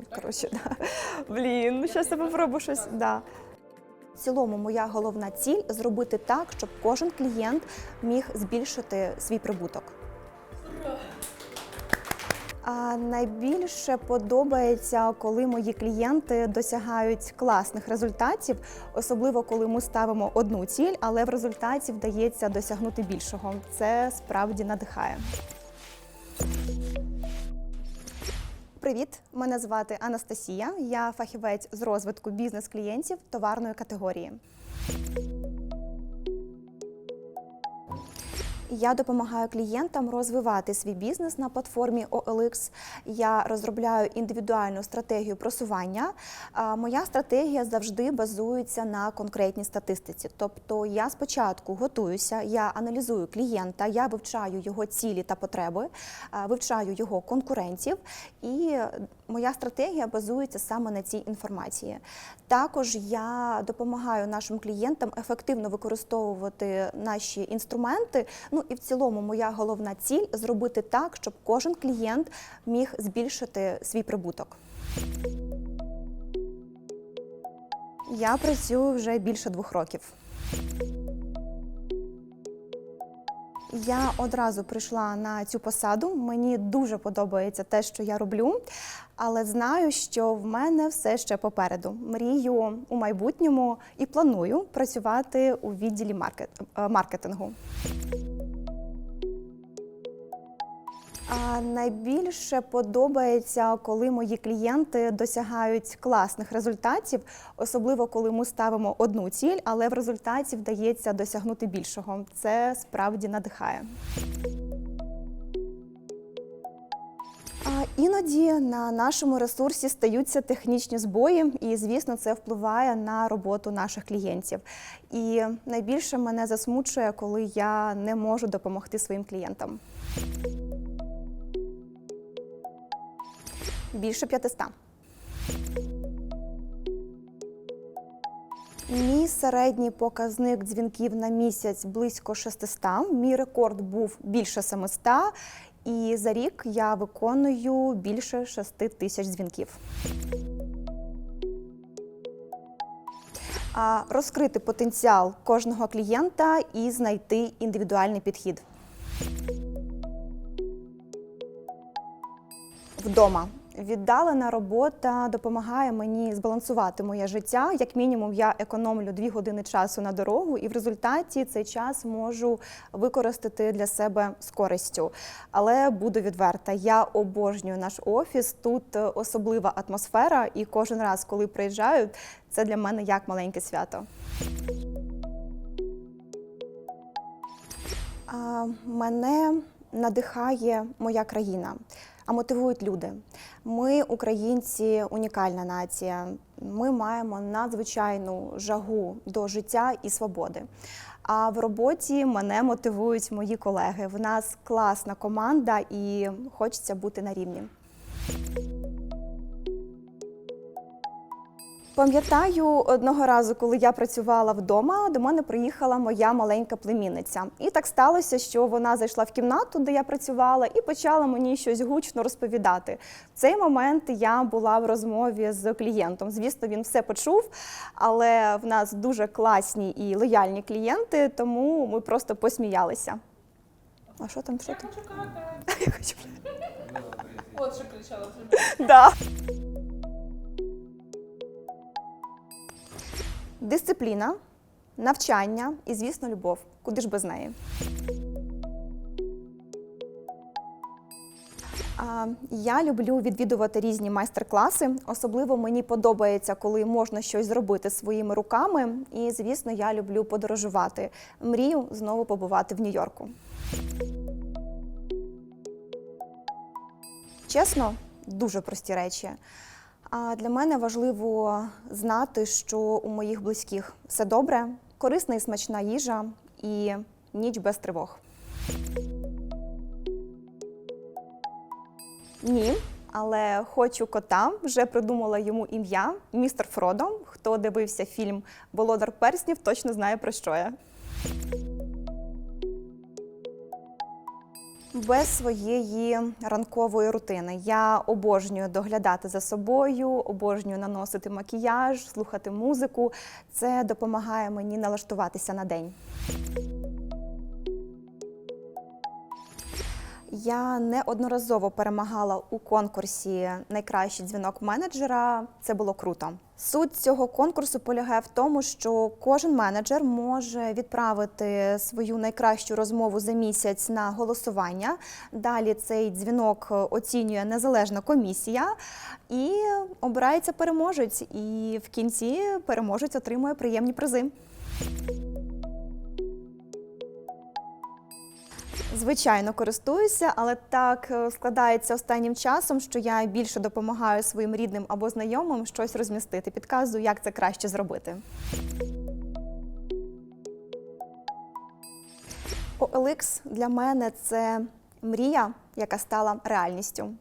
Ну, коротше, да. Блін, ну зараз я попробую щось. Да. В цілому, моя головна ціль зробити так, щоб кожен клієнт міг збільшити свій прибуток. А найбільше подобається, коли мої клієнти досягають класних результатів, особливо коли ми ставимо одну ціль, але в результаті вдається досягнути більшого. Це справді надихає. Привіт, мене звати Анастасія. Я фахівець з розвитку бізнес-клієнтів товарної категорії. Я допомагаю клієнтам розвивати свій бізнес на платформі OLX. Я розробляю індивідуальну стратегію просування. Моя стратегія завжди базується на конкретній статистиці. Тобто я спочатку готуюся, я аналізую клієнта, я вивчаю його цілі та потреби, вивчаю його конкурентів, і моя стратегія базується саме на цій інформації. Також я допомагаю нашим клієнтам ефективно використовувати наші інструменти. Ну і в цілому, моя головна ціль зробити так, щоб кожен клієнт міг збільшити свій прибуток. Я працюю вже більше двох років. Я одразу прийшла на цю посаду. Мені дуже подобається те, що я роблю, але знаю, що в мене все ще попереду. Мрію у майбутньому і планую працювати у відділі маркет, е, маркетингу. А найбільше подобається, коли мої клієнти досягають класних результатів, особливо коли ми ставимо одну ціль, але в результаті вдається досягнути більшого. Це справді надихає. Іноді на нашому ресурсі стаються технічні збої, і звісно, це впливає на роботу наших клієнтів. І найбільше мене засмучує, коли я не можу допомогти своїм клієнтам. Більше 500. Мій середній показник дзвінків на місяць близько 600. Мій рекорд був більше 700. І за рік я виконую більше 6 тисяч дзвінків. А розкрити потенціал кожного клієнта і знайти індивідуальний підхід. Вдома віддалена робота допомагає мені збалансувати моє життя. Як мінімум, я економлю дві години часу на дорогу, і в результаті цей час можу використати для себе з користю. Але буду відверта, я обожнюю наш офіс. Тут е, особлива атмосфера, і кожен раз, коли приїжджаю, це для мене як маленьке свято. Мене надихає моя країна, а мотивують люди. Ми, українці, унікальна нація. Ми маємо надзвичайну жагу до життя і свободи. А в роботі мене мотивують мої колеги. В нас класна команда і хочеться бути на рівні. Пам'ятаю одного разу, коли я працювала вдома, до мене приїхала моя маленька племінниця. І так сталося, що вона зайшла в кімнату, де я працювала, і почала мені щось гучно розповідати. В цей момент я була в розмові з клієнтом. Звісно, він все почув, але в нас дуже класні і лояльні клієнти, тому ми просто посміялися. А що там? Що Я там? Я хочу. Вот что кричала Дисципліна, навчання і, звісно, любов. Куди ж без неї? Я люблю відвідувати різні майстер-класи. Особливо мені подобається, коли можна щось зробити своїми руками. І, звісно, я люблю подорожувати. Мрію знову побувати в Нью-Йорку. Чесно, дуже прості речі. А для мене важливо знати, що у моїх близьких все добре, корисна і смачна їжа і ніч без тривог. Ні, але хочу кота. Вже придумала йому ім'я містер Фродо. Хто дивився фільм Володар перснів, точно знає про що я. Без своєї ранкової рутини. Я обожнюю доглядати за собою, обожнюю наносити макіяж, слухати музику. Це допомагає мені налаштуватися на день. Я неодноразово перемагала у конкурсі Найкращий дзвінок менеджера. Це було круто. Суть цього конкурсу полягає в тому, що кожен менеджер може відправити свою найкращу розмову за місяць на голосування. Далі цей дзвінок оцінює незалежна комісія і обирається переможець. І в кінці переможець отримує приємні призи. Звичайно, користуюся, але так е, складається останнім часом, що я більше допомагаю своїм рідним або знайомим щось розмістити. Підказую, як це краще зробити. OLX для мене це мрія, яка стала реальністю.